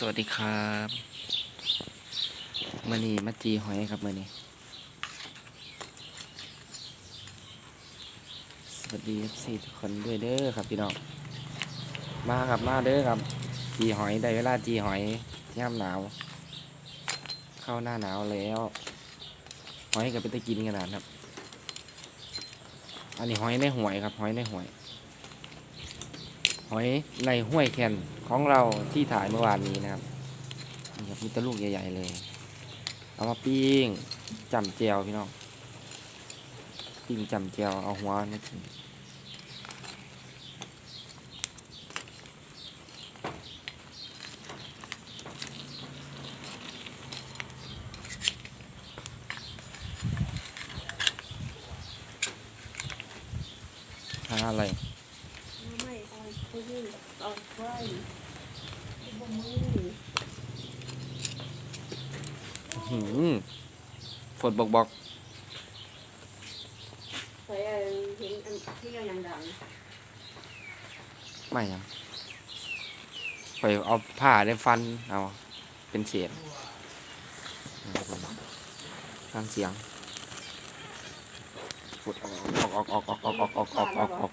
สวัสดีครับมื่อนี้มาจีหอยครับมื่อนี้สวัสดีสี่ทุกคนด้วยเด้อครับพี่น้องมาครับมาเด้อครับ จีหอยได้เวลาจีหอยย่ำหนาว เข้าหน้าหนาวแล้ว หอยกับเป็นตะกินขนาดครับ อันนี้หอยในหวยครับ หอยในหวย หอยในห้วยแคน ของเราที่ถ่ายเมื่อวานนี้นะครับนี่ครับมีตะลูกใหญ่ ๆ เลย เอามาปิ้งจำเจียวพี่น้องปิ้งจำเจียวเอาหัวนี่กินหาอะไร เอาปืนเอาไฟบ่มือหืมฝนบอกบอกไปเห็นอันที่เรายังดังไม่ยังไปเอาผ้าได้ฟัน เอาเป็นเศษนะครับผมฟังเสียงฝดออกออกออกออกออกออกออกออกออกออก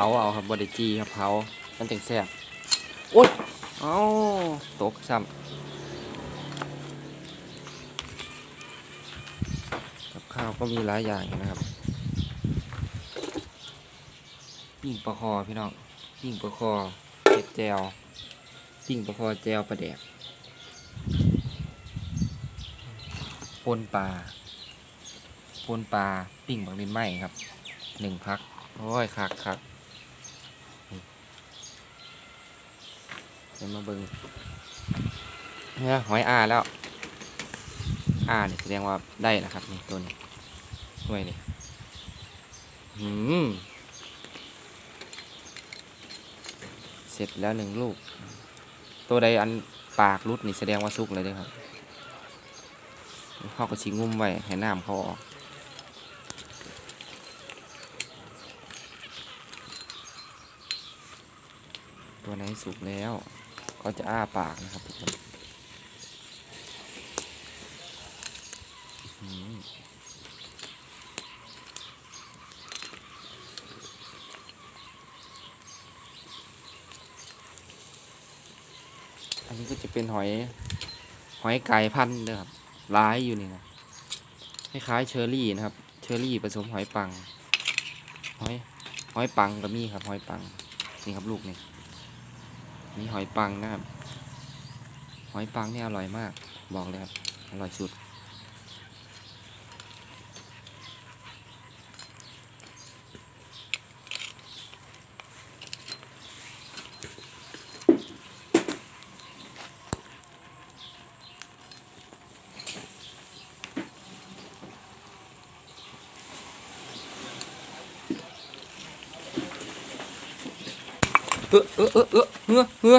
าเอาครับบไดจีครับเผามันจังแซ่บโอ๊ยเอาตกซ้ำกับข้าวก็มีหลายอย่างนะครับปิ้งปลาคอพี่น้องปิ้งปลาคอเผ็ดแจวปิ้งปลาคอแจวปลาแดกปนปลาปนปลาปิ้งบักดินไหมครับหนึ่งพัก โอ้ยคักคัก เดี๋ยวมาเบิงเนี่ยหอยอาแล้วอาเนี่ยแสดงว่าได้นะครับนี่ตัวนี้หน่วยนี่หืมเสร็จแล้วหนึ่งลูก ตัวใดอันปากรุดนี่แสดงว่าสุกเลยด้อครับเขาก็ชิงุ้มไว้ให้น้ำเขาออกตัวไหนสุกแล้ว ก็จะอ้าปากนะครับทุกคนอันนี้ก็จะเป็นหอย หอยไก่พันธุ์นะครับร้ายอยู่นี่นะคล้ายเชอร์รี่นะครับ เชอร์รี่ผสมหอยปัง หอย หอยปังก็มีครับ หอยปัง นี่ครับลูกนี่ มีหอยปังนะครับ หอยปังนี่อร่อยมาก บอกเลยครับ อร่อยสุด เออเออเออเออเฮ้อเฮ้อ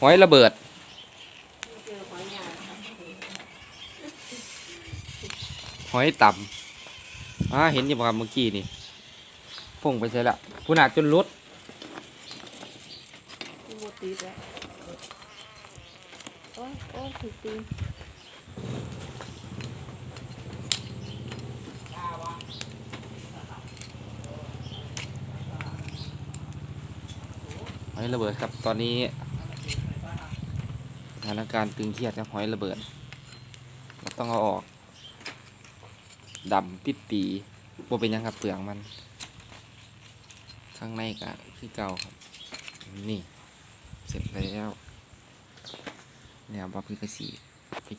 หอยระเบิด หอยต่ำอ่าเห็นอยู่บ่ครับเมื่อกี้นี่ฟงไปใช่ละผู้หนักจนรุดโอ้ยโอ้ยถูกตี อยระเบิดครับตอนนี้สถานการณ์ตึงเครียดครับหอยระเบิดเราต้องเอาออกดำปิดปีบ่เป็นยังครับเปลืองมัน ข้างในก็คือเก่าครับ นี่ เสร็จแล้วเนี่ยบาพิกกระสีไป